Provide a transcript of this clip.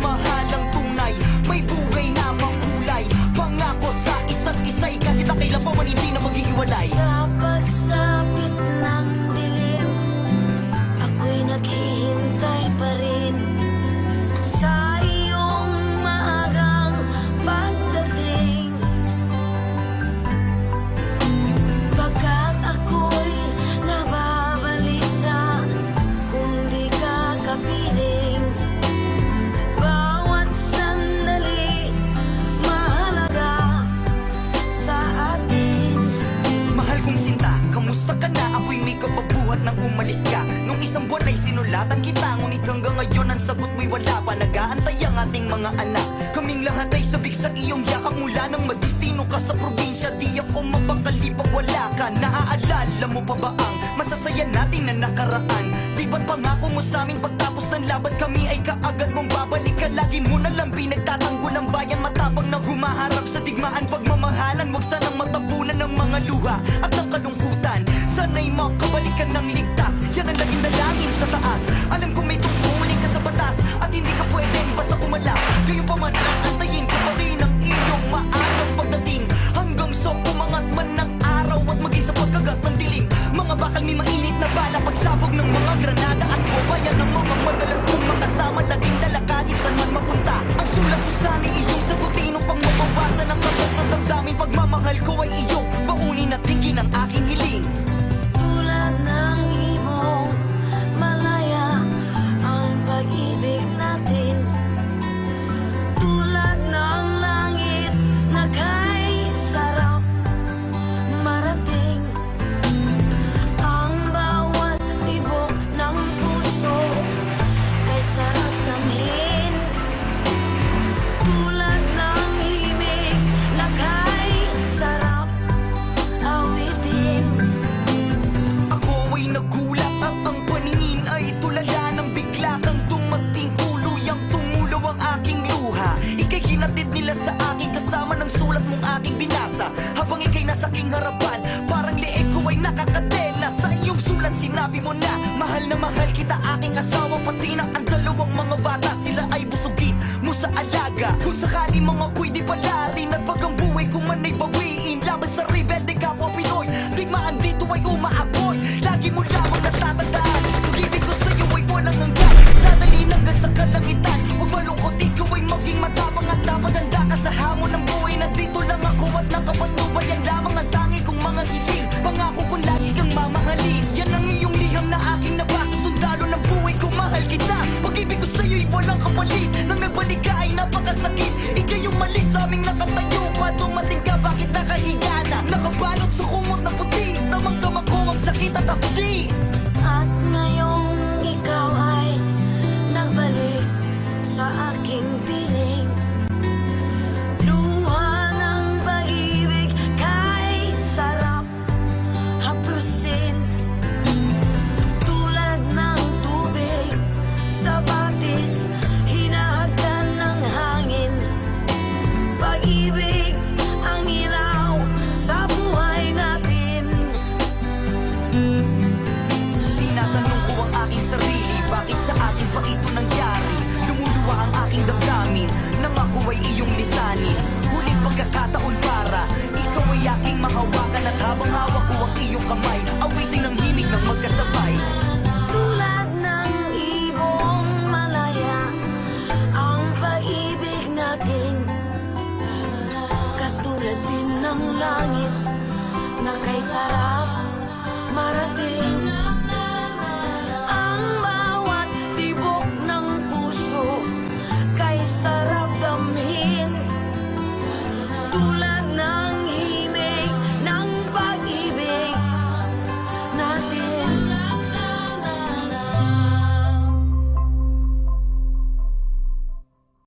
my heart. Sinulatan kita Ngunit hanggang ngayon ang sagot mo'y wala pa. Nag-aantay ang ating mga anak. Kaming lahat ay sabik sa iyong yakap Mula nang madistino ka sa probinsya. Di ako mapakali pag wala ka. Naaalala mo pa ba ang masasaya natin na nakaraan? Di ba't pangako mo sa amin pagtapos ng laban Kami ay kaagad mong babalikan Lagi mo na lang pinagtatanggol ang bayan Matapang na humaharap sa digmaan. Pagmamahalan Huwag sanang matapunan ng mga luha. At Sana'y makabalikan ng ligtas. Yan ang laging dalangin sa taas. Alam ko may tungkulin ka sa batas At hindi ka pwedeng basta umalap. Gayong pa man aantayin ko pa rin ang iyong maagang pagdating. Hanggang sa umangat man ng araw At maging sa pagkagat ng dilim. Mga bakal may mainit na bala Pagsabog ng mga granada at bomba Yan ang mga madalas kong makasama Laging dala kahit saan man mapunta. Ang sulat ko sana'y iyong sagutin Upang mabawasan ang kapal sa damdamin. Pagmamahal ko ay iyong harapan. Parang leeg ko ay nakakadena Sa iyong sulat sinabi mo na Mahal na mahal kita aking asawa Pati na ang dalawang mga bata. Sila ay busugin mo sa alaga. Kung sakali mga kapalit Nang nagbalik ka ay napakasakit Katulad din ng langit Na kay sarap marating